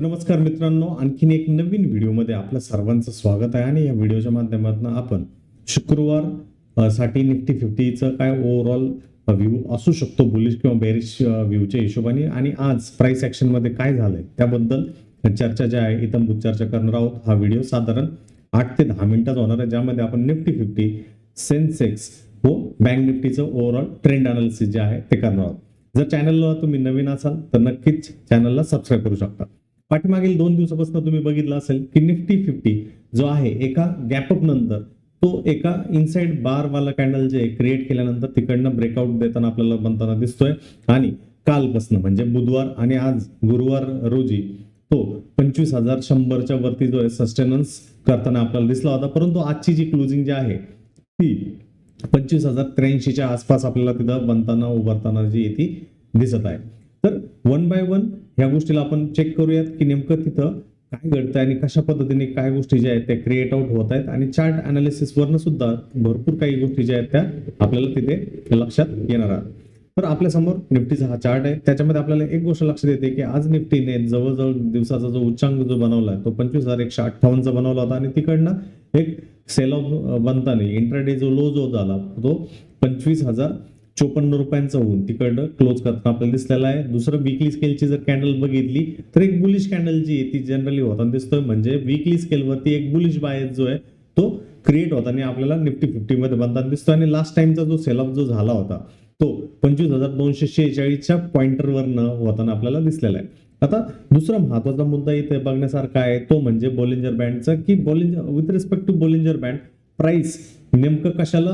तर नमस्कार मित्रांनो आणखीन एक नवीन व्हिडिओमध्ये आपल्या सर्वांचं स्वागत आहे आणि या व्हिडिओच्या माध्यमातून आपण शुक्रवारसाठी निफ्टी फिफ्टीचं काय ओव्हरऑल व्ह्यू असू शकतो बुलिश किंवा बेरिश व्ह्यूच्या हिशोबाने. आणि आज प्राइस ॲक्शनमध्ये काय झालंय त्याबद्दल चर्चा ज्या आहे इथं चर्चा करणार आहोत. हा व्हिडिओ साधारण आठ ते दहा मिनिटाचा होणार आहे ज्यामध्ये आपण निफ्टी फिफ्टी सेन्सेक्स व बँक निफ्टीचं ओव्हरऑल ट्रेंड अनालिसिस जे आहे ते करणार आहोत. जर चॅनलला तुम्ही नवीन असाल तर नक्कीच चॅनलला सबस्क्राईब करू शकता. पाठीमागील दोन दिवसापासून तुम्ही बघितलं असेल की निफ्टी फिफ्टी जो आहे एका गॅपअप नंतर तो एका इनसाइड बार वाला कॅन्डल जे क्रिएट केल्यानंतर तिकडनं ब्रेकआउट देताना आपल्याला बनताना दिसतोय. आणि कालपासनं म्हणजे बुधवार आणि आज गुरुवार रोजी तो पंचवीस हजार शंभरच्या वरती जो आहे सस्टेनन्स करताना आपल्याला दिसला होता. परंतु आजची जी क्लोजिंग जी आहे ती पंचवीस हजार त्र्याऐंशीच्या आसपास आपल्याला तिथं बनताना उभारताना जी ती दिसत आहे. तर वन बाय वन ह्या गोष्टीला आपण चेक करूयात की नेमकं तिथं काय घडतंय आणि कशा पद्धतीने काय गोष्टी ज्या आहेत त्या क्रिएट आउट होत आहेत. आणि चार्ट अनालिसिसवरनं सुद्धा भरपूर काही गोष्टी ज्या आहेत त्या आपल्याला तिथे लक्षात येणार आहेत. तर आपल्यासमोर निफ्टीचा हा चार्ट आहे. त्याच्यामध्ये आपल्याला एक गोष्ट लक्षात येते की आज निफ्टीने जवळजवळ दिवसाचा जो उच्चांक जो बनवला आहे तो पंचवीस हजार एकशे अठ्ठावन्नचा बनवला होता. आणि तिकडनं एक सेल ऑफ बनताना इंट्राडे जो लो जो झाला तो पंचवीस हजार चोपन्न रुपयांचा होऊन तिकडं क्लोज करताना आपल्याला दिसलेला आहे. दुसरं विकली स्केलची जर कॅन्डल बघितली तर एक बुलिश कॅन्डल जी आहे ती जनरली होताना दिसतोय. म्हणजे विकली स्केलवरती एक बुलिश बायस जो आहे तो क्रिएट होताना आपल्याला निफ्टी फिफ्टी मध्ये बनताना दिसतो आणि लास्ट टाइमचा जो सेल ऑफ जो झाला होता तो पंचवीस हजार दोनशे शेहेचाळीसच्या पॉइंटरवरनं होताना आपल्याला दिसलेला आहे. आता दुसरा महत्त्वाचा मुद्दा इथे बघण्यासारखा आहे तो म्हणजे बोलिंजर बँडचा की Bollinger with respect to Bollinger band price नेमकं कशाला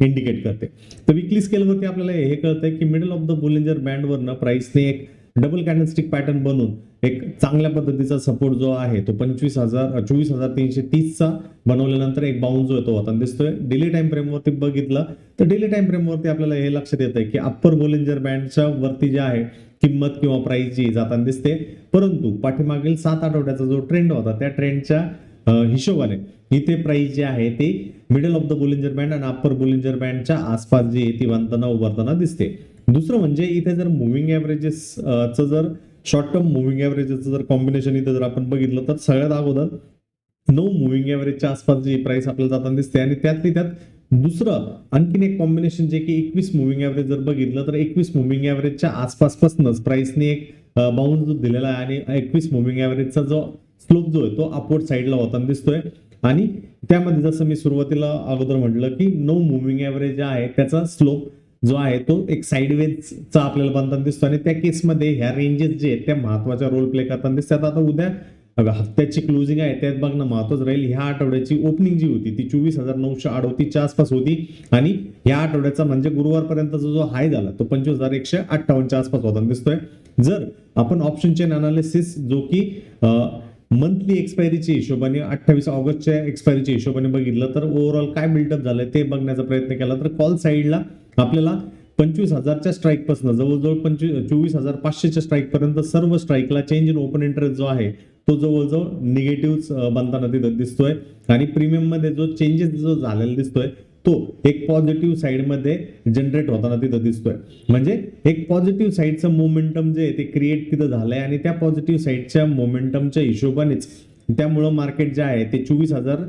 इंडिकेट करते? तर विकली स्केलवरती आपल्याला हे कळतंय की मिडल ऑफ द बुलेंजर बँडवरनं प्राईसने एक डबल कॅन्डलस्टिक पॅटर्न बनून एक चांगल्या पद्धतीचा सपोर्ट जो आहे तो पंचवीस हजार चोवीस हजार तीनशे तीसचा बनवल्यानंतर एक बाउंड जो येतो होता दिसतोय. डेली टाइम फ्रेमवरती बघितलं तर डेली टाइम फ्रेमवरती आपल्याला हे लक्षात येतं की अप्पर बोलेंजर बँडच्या वरती जे आहे किंमत किंवा प्राईस जी जाताना दिसते. परंतु पाठीमागील सात आठवड्याचा जो ट्रेंड होता त्या ट्रेंडच्या हिशोबाने. इथे प्राइस जे आहे ते middle of the Bollinger band आणि अप्पर बोलिंजर बँडच्या आसपास जी आहे ती बांधताना उभारताना दिसते. दुसरं म्हणजे इथे जर मुव्हिंग ॲव्हरेजेसचं जर शॉर्ट टर्म मुव्हिंग ॲव्हरेजेसचं जर कॉम्बिनेशन इथे जर आपण बघितलं तर सगळ्यात अगोदर नो मुव्हिंग ॲव्हरेजच्या आसपास जी प्राइस आपल्याला जाताना दिसते आणि त्यातली त्यात दुसरं आणखीन एक कॉम्बिनेशन जे की एकवीस मुव्हिंग ॲव्हरेज जर बघितलं तर एकवीस मुव्हिंग ॲव्हरेजच्या आसपासपासूनच प्राइसने एक बाउंड जो दिलेला आहे आणि एकवीस मुव्हिंग ॲव्हरेजचा जो स्लोप जो आहे तो अपवर्ड साईडला होताना दिसतोय. आणि त्यामध्ये जसं मी सुरुवातीला अगोदर म्हटलं की नो मुव्हिंग ॲव्हरेज आहे त्याचा स्लोप जो आहे तो एक साईडवेजचा आपल्याला बनताना दिसतो आणि त्या केसमध्ये ह्या रेंजेस जे आहेत त्या महत्त्वाचा रोल प्ले करताना दिसतात. आता उद्या हप्त्याची क्लोजिंग आहे त्यात बघणं महत्वाचं राहील. ह्या आठवड्याची ओपनिंग जी होती ती चोवीस हजार नऊशे अडोतीसच्या आसपास होती. आणि ह्या आठवड्याचा म्हणजे गुरुवारपर्यंतचा जो हाय झाला तो पंचवीस हजार एकशे अठ्ठावन्नच्या आसपास होताना दिसतोय. जर आपण ऑप्शन चेन अनालिसिस जो की मंथली एक्सपायरीच्या हिशोबाने अठ्ठावीस ऑगस्टच्या एक्सपायरीच्या हिशोबाने बघितलं तर ओव्हरऑल काय बिल्डअप झालंय ते बघण्याचा प्रयत्न केला तर कॉल साईडला आपल्याला पंचवीस हजारच्या स्ट्राईकपासून जवळजवळ पंचवीस चोवीस हजार पाचशेच्या स्ट्राईकपर्यंत सर्व स्ट्राईकला चेंज इन ओपन इंटरेस्ट जो आहे तो जवळजवळ निगेटिव्ह बनताना तिथं दिसतोय. आणि प्रीमियममध्ये जो चेंजेस जो झालेला दिसतोय तो एक पॉझिटिव्ह साईडमध्ये जनरेट होताना तिथं दिसतोय. म्हणजे एक पॉझिटिव्ह साईडचं मोमेंटम जे आहे ते क्रिएट तिथं झालंय आणि त्या पॉझिटिव्ह साईडच्या मोमेंटमच्या हिशोबानेच त्यामुळं मार्केट जे आहे ते चोवीस हजार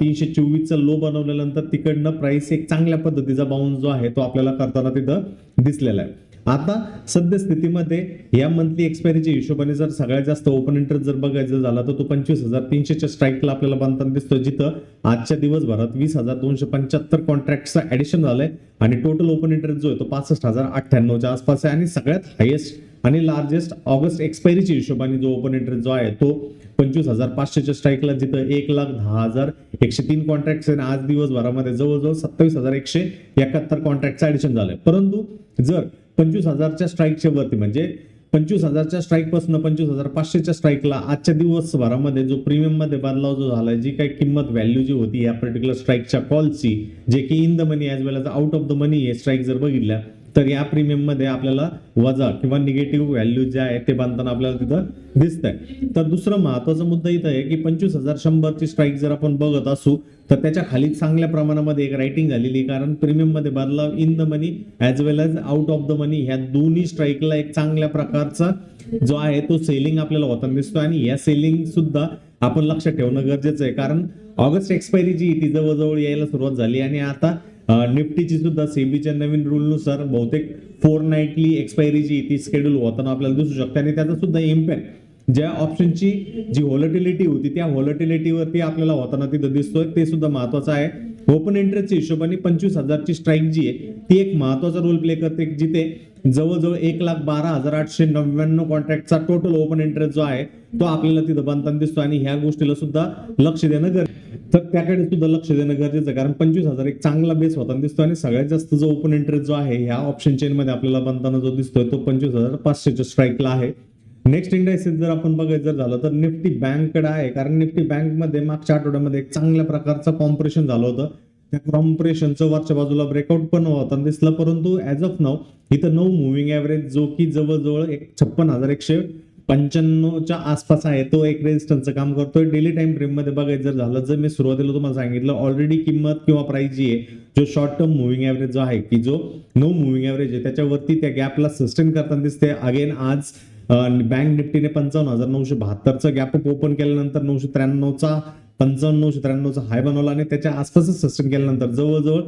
तीनशे चोवीसचा लो बनवल्यानंतर तिकडनं प्राइस एक चांगल्या पद्धतीचा बाउन्स जो आहे तो आपल्याला करताना तिथं दिसलेला आहे. आता सद्यस्थितीमध्ये या मंथली एक्सपायरीच्या हिशोबाने जर सगळ्यात जास्त ओपन इंटरेस्ट जर बघायचं झाला तर तो पंचवीस हजार तीनशेच्या स्ट्राईकला आपल्याला बांधताना दिसतो जिथं आजच्या दिवसभरात वीस हजार दोनशे पंच्याहत्तर कॉन्ट्रॅक्टचा ऍडिशन झालंय आणि टोटल ओपन इंटरेस्ट जो आहे तो पासष्ट हजार अठ्ठ्याण्णवच्या आसपास आहे. आणि सगळ्यात हायेस्ट आणि लार्जेस्ट ऑगस्ट एक्सपायरीच्या हिशोबाने जो ओपन इंटरेस्ट जो आहे तो पंचवीस हजार पाचशेच्या स्ट्राईकला जिथं एक लाख दहा हजार एकशे तीन कॉन्ट्रॅक्ट आणि आज दिवसभरामध्ये जवळजवळ सत्तावीस हजार एकशे एकाहत्तर कॉन्ट्रॅक्टचं ऍडिशन झालंय. परंतु जर पंचवीस हजारच्या स्ट्राईकच्या वरती. म्हणजे पंचवीस हजारच्या स्ट्राईकपासून पंचवीस हजार पाचशेच्या स्ट्राईकला आजच्या दिवसभरामध्ये जो प्रीमियममध्ये बदलाव जो झाला जी काही किंमत व्हॅल्यू जी होती या पर्टिक्युलर स्ट्राईकच्या कॉलची जे की in the money as well as out of the money हे स्ट्राईक जर बघितल्या तर या प्रीमियममध्ये आपल्याला वजा किंवा निगेटिव्ह व्हॅल्यू जे आहे ते बांधताना आपल्याला तिथं दिसत आहे तर दुसरं महत्त्वाचा मुद्दा इथं आहे की पंचवीस हजार शंभरची स्ट्राईक जर आपण बघत असू तर त्याच्याखाली चांगल्या प्रमाणामध्ये एक रायटिंग झालेली आहे. कारण प्रीमियममध्ये बदलाव in the money as well as out of the money ह्या दोन्ही स्ट्राईकला एक चांगल्या प्रकारचा जो आहे तो सेलिंग आपल्याला होताना दिसतो आणि या सेलिंग सुद्धा आपण लक्षात ठेवणं गरजेचं आहे. कारण ऑगस्ट एक्सपायरी जी ती जवळजवळ यायला सुरुवात झाली. आणि आता निफ्टीची सुद्धा सेबीच्या नवीन रूलनुसार बहुतेक फोर नाईटली एक्सपायरी जी ती स्केड्यूल होताना आपल्याला दिसू शकते आणि त्याचा सुद्धा इम्पॅक्ट ज्या ऑप्शनची जी व्हॉलटिलिटी होती त्या व्हॉलटिलिटीवरती आपल्याला होताना तिथं दिसतोय. ते सुद्धा महत्वाचं आहे. ओपन इंटरेस्टच्या हिशोबाने पंचवीस हजारची स्ट्राईक जी आहे ती एक महत्त्वाचा रोल प्ले करते जिथे जवळजवळ एक लाख बारा हजार आठशे नव्याण्णव कॉन्ट्रॅक्टचा टोटल ओपन इंटरेस्ट जो आहे तो आपल्याला तिथं बनताना दिसतो आणि ह्या गोष्टीला सुद्धा लक्ष देणं गरजेचं तर त्याकडे सुद्धा लक्ष देणं गरजेचं आहे कारण पंचवीस हजार एक चांगला बेस होताना दिसतो आणि सगळ्यात जास्त जो ओपन इंटरेस्ट जो आहे ह्या ऑप्शन चेन मध्ये आपल्याला बनताना जो दिसतोय तो पंचवीस हजार पाचशेच्या स्ट्राईकला आहे. नेक्स्ट इंडायसिस जर आपण बघायचं जर झालं तर निफ्टी बँककडे आहे कारण निफ्टी बँकमध्ये मागच्या आठवड्यामध्ये एक चांगल्या प्रकारचं कॉम्प्रेशन झालं होतं. त्या कॉम्प्रेशनचं वरच्या बाजूला ब्रेकआउट पण होताना दिसलं परंतु ऍज ऑफ नाव इथं नऊ मुव्हिंग ऍव्हरेज जो की जवळजवळ एक छप्पन हजार एकशे पंच्याण्णवच्या आसपास आहे तो एक रेजिस्टन्सचं काम करतोय. डेली टाइम फ्रेममध्ये बघायचं जर झालं जर मी सुरुवातीला तुम्हाला सांगितलं ऑलरेडी किंमत किंवा प्राइस जी आहे जो शॉर्ट टर्म मुव्हिंग ऍव्हरेज जो आहे की जो नो मुव्हिंग ऍव्हरेज आहे त्याच्यावरती त्या गॅपला सस्टेन करताना दिसते. अगेन आज बँक निफ्टीने पंचावन्न हजार नऊशे बहात्तरचा गॅप ओपन केल्यानंतर नऊशे त्र्याण्णवचा पंचावन्न त्र्याण्णवचा हाय बनवला आणि त्याच्या आसपासच सस्टेन केल्यानंतर जवळजवळ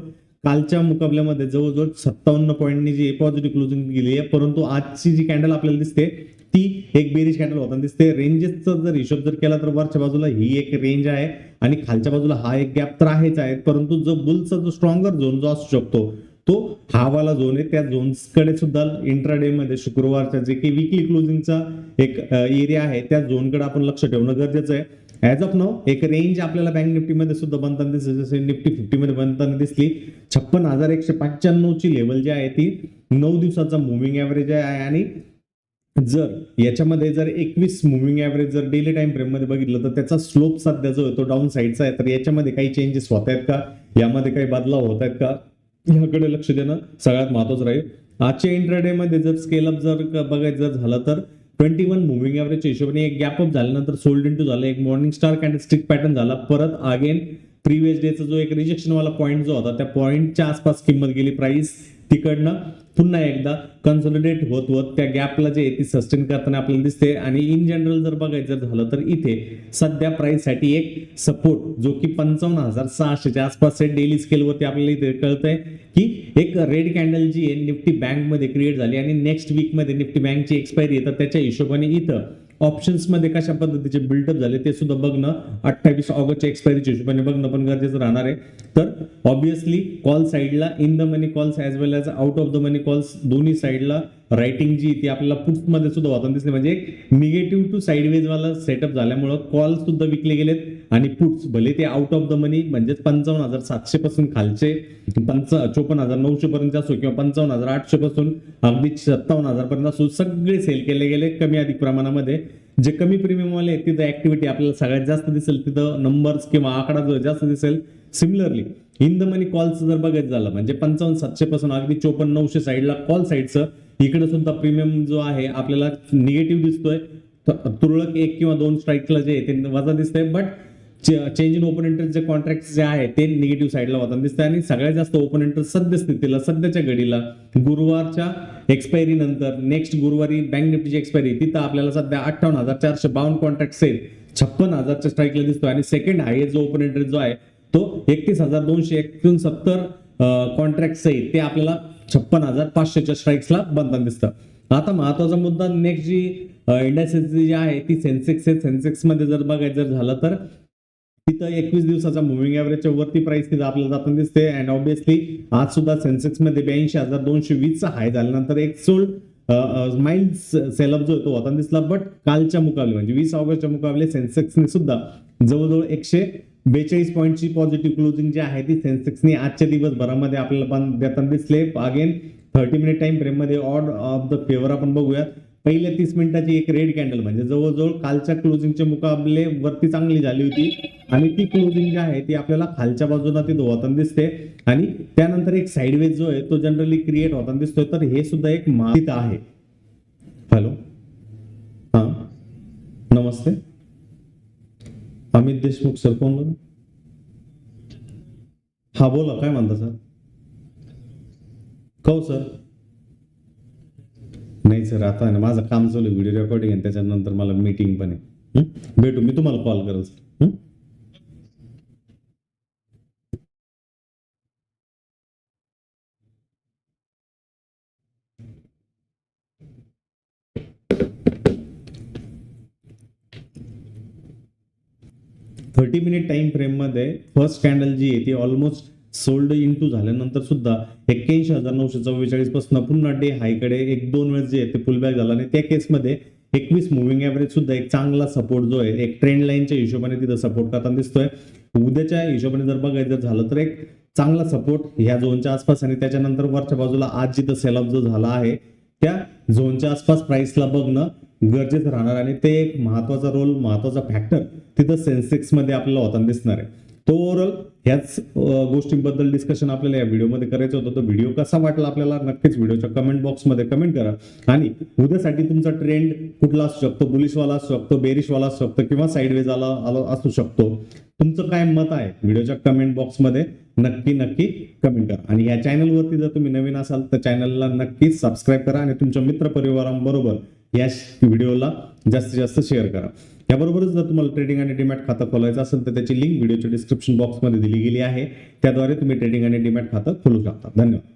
कालच्या मुकाबल्यामध्ये जवळजवळ सत्तावन्न पॉईंटनी जी पॉझिटिव्ह क्लोजिंग गेली आहे परंतु आजची जी कॅन्डल आपल्याला दिसते ती एक बेरीज कॅन्डल होताना दिसते रेंजेसचा जर हिशोब जर केला तर वरच्या बाजूला ही एक रेंज आहे आणि खालच्या बाजूला हा एक गॅप तर आहेच आहे परंतु जो बुलचा जो स्ट्रॉंगर झोन जो असू शकतो तो हावाला झोन आहे. त्या झोन्सकडे सुद्धा इंट्राडे मध्ये शुक्रवारच्या जे काही विकली क्लोजिंगचा एक एरिया आहे त्या झोनकडे आपण लक्ष ठेवणं गरजेचं आहे. ॲज ऑफ नो एक रेंज आपल्याला बँक निफ्टीमध्ये सुद्धा बनताना दिसते जसे निफ्टी फिफ्टीमध्ये बनताना दिसली. छप्पन हजार एकशे पंच्याण्णवची लेवल जी आहे ती नऊ दिवसाचा मुव्हिंग ॲव्हरेज आहे. आणि जर याच्यामध्ये जर एकवीस मुव्हिंग ॲव्हरेज जर डेली टाइम फ्रेममध्ये बघितलं तर त्याचा स्लोप सध्या जो आहे तो डाऊन साईडचा आहे. तर याच्यामध्ये काही चेंजेस होत आहेत का? यामध्ये काही बदलाव होत आहेत का? ह्याकडे लक्ष देणं सगळ्यात महत्वाचं राहील. आजच्या इंटरडेमध्ये जर स्केल अप जर बघायचं जर झालं तर ट्वेंटी वन मुव्हिंग ॲव्हरेजच्या हिशोबाने एक गॅप अप झाल्यानंतर सोल्ड इन टू झालं. एक मॉर्निंग स्टार कॅन्डस्टिक पॅटर्न झाला. परत अगेन प्रिव्हियस डेचा जो एक रिजेक्शनवाला पॉईंट जो होता त्या पॉईंटच्या आसपास किंमत गेली. प्राइस तिकडनं पुन्हा एकदा कन्सोलिडेट होत होत त्या गॅपला जे आहे ती सस्टेन करताना आपल्याला दिसते. आणि इन जनरल जर बघायचं झालं तर इथे सध्या प्राइससाठी एक सपोर्ट जो की पंचावन्न हजार सहाशेच्या आसपास आहे. डेली स्केलवरती आपल्याला इथे कळतंय की एक रेड कॅन्डल जी आहे निफ्टी बँकमध्ये क्रिएट झाली. आणि नेक्स्ट वीकमध्ये निफ्टी बँकची एक्सपायरी आहे. तर त्याच्या हिशोबाने इथं ऑप्शन्समध्ये कशा पद्धतीचे बिल्डअप झाले ते सुद्धा बघणं. अठ्ठावीस ऑगस्टच्या एक्सपायरीच्या हिशोबाने बघणं पण गरजेचं राहणार आहे. तर ऑब्विसली कॉल साईडला in the money calls as well as out of the money calls दोन्ही साईडला रायटिंग जी ती आपल्याला पुटमध्ये सुद्धा होताना दिसली. म्हणजे एक निगेटिव्ह टू साईडवेज वाला सेटअप झाल्यामुळं कॉल सुद्धा विकले गेलेत आणि पुट्स भले ते आउट ऑफ द मनी म्हणजेच पंचावन्न हजार सातशे पासून खालचे पंच चोपन्न हजार नऊशे पर्यंत असो किंवा पंचावन्न हजार आठशे पासून अगदी सत्तावन्न हजार पर्यंत असो सगळे सेल केले गेले कमी अधिक प्रमाणामध्ये. जे कमी प्रीमियम वाले आहेत, तिथं ऍक्टिव्हिटी आपल्याला सगळ्यात जास्त दिसेल. तिथं नंबर्स किंवा आकडा जो जास्त दिसेल. Similarly in the money calls जर बघायचं झालं म्हणजे पंचावन्न सातशे पासून अगदी चोपन्न नऊशे साईडला कॉल साईडचं इकडे सुद्धा प्रीमियम जो आहे आपल्याला निगेटिव्ह दिसतोय तुरळक एक किंवा दोन स्ट्राईकला जे ते वजा दिसतंय. But change in open interest जे कॉन्ट्रॅक्ट जे आहे ते निगेटिव्ह साईडला होताना दिसतंय. आणि सगळ्यात जास्त ओपन इंटरेस्ट सद्यस्थितीला सध्याच्या घडीला गुरुवारच्या एक्सपायरी नंतर नेक्स्ट गुरुवारी बँक निफ्टीची एक्सपायरी तिथं आपल्याला सध्या अठ्ठावन्न हजार चारशे बावन्न कॉन्ट्रॅक्ट सेल छप्पन हजारच्या स्ट्राईकला दिसतो आणि सेकंड हायेस्ट जो ओपन इंटरेस्ट जो आहे तो एकतीस हजार दोनशे एकोणसत्तर कॉन्ट्रॅक्ट आहेत. ते आपल्याला छप्पन हजार पाचशेच्या स्ट्राईक्सला बनताना दिसतं. आता महत्त्वाचा मुद्दा नेक्स्ट जी इंडस्ट्री जी आहे ती सेन्सेक्स आहे. सेन्सेक्समध्ये जर बघायचं जर झालं तर तिथं एकवीस दिवसाचा मुव्हिंग ॲव्हरेजच्या वरती प्राइस तिथं आपल्याला जाताना दिसते. अँड ऑब्विसली आज सुद्धा सेन्सेक्समध्ये ब्याऐंशी हजार दोनशे वीसचा हाय झाल्यानंतर एक सोल्ड माइल्ड सेलअप जो आहे तो होताना दिसला. बट कालच्या मुकाबले म्हणजे वीस ऑगस्टच्या मुकाबले सेन्सेक्सने सुद्धा जवळजवळ एकशे बेचाळीस पॉईंटची पॉझिटिव्ह क्लोजिंग जी आहे ती सेन्सेक्सने आजच्या दिवसभरामध्ये आपल्याला पण देताना दिसले. अगेन थर्टी मिनिट टाइम फ्रेममध्ये ऑड ऑफ द फेवर आपण बघूयात. पहिल्या तीस मिनिटाची एक रेड कॅन्डल म्हणजे जवळजवळ कालच्या क्लोजिंगचे मुकाबले वरती चांगली झाली होती. आणि ती क्लोजिंग जी आहे ती आपल्याला खालच्या बाजूला ती होताना दिसते. आणि त्यानंतर एक साईडवेज जो आहे तो जनरली क्रिएट होताना दिसतोय. तर हे सुद्धा एक माहीत आहे. अमित देशमुख सर कोण बोला हा बोला काय म्हणता सर? कहो सर? नाही सर आता आहे ना माझं काम चालू आहे व्हिडिओ रेकॉर्डिंग आहे त्याच्यानंतर मला मीटिंग पण आहे. भेटू मी तुम्हाला कॉल करेल सर. थर्टी मिनिट टाइम फ्रेममध्ये फर्स्ट कॅन्डल जी आहे ती ऑलमोस्ट सोल्ड इन टू झाल्यानंतर सुद्धा एक्क्याऐंशी हजार नऊशे चव्वेचाळीसपासून पुन्हा डे हायकडे एक दोन वेळेस जे आहे ते पुलबॅक झाला आणि त्या केसमध्ये एकवीस मुव्हिंग ॲव्हरेज सुद्धा एक चांगला सपोर्ट जो आहे एक ट्रेंड लाईनच्या हिशोबाने तिथं सपोर्ट करताना दिसतोय. उद्याच्या हिशोबाने जर बघायचं झालं तर एक चांगला सपोर्ट ह्या झोनच्या आसपास आणि त्याच्यानंतर वरच्या बाजूला आज जिथं सेल ऑफ जो झाला आहे त्या झोनच्या आसपास प्राइसला बघणं गरजेचं राहणार आणि ते एक महत्त्वाचा रोल महत्त्वाचा फॅक्टर तिथं सेन्सेक्समध्ये आपल्याला होताना दिसणार आहे. तो ओव्हरऑल ह्याच गोष्टींबद्दल डिस्कशन आपल्याला या व्हिडिओमध्ये करायचं होतं. तो व्हिडिओ कसा वाटला आपल्याला? नक्कीच व्हिडिओच्या कमेंट बॉक्समध्ये कमेंट करा. आणि उद्यासाठी तुमचा ट्रेंड कुठला असू शकतो? बुलिशवाला असू शकतो बेरिशवाला असू शकतो किंवा साईडवेज आला आला असू शकतो. तुमचं काय मत आहे? व्हिडिओच्या कमेंट बॉक्समध्ये नक्की नक्की कमेंट करा. आणि या चॅनलवरती जर तुम्ही नवीन असाल तर चॅनलला नक्कीच सबस्क्राईब करा आणि तुमच्या मित्रपरिवारांबरोबर या व्हिडिओला जास्तीत जास्त शेअर करा. याबरोबरच जर तुम्हाला ट्रेडिंग आणि डीमॅट खातं खोलायचं असेल तर त्याची लिंक व्हिडिओच्या डिस्क्रिप्शन बॉक्समध्ये दिली गेली आहे. त्याद्वारे तुम्ही ट्रेडिंग आणि डीमॅट खातं खोलू शकता. धन्यवाद.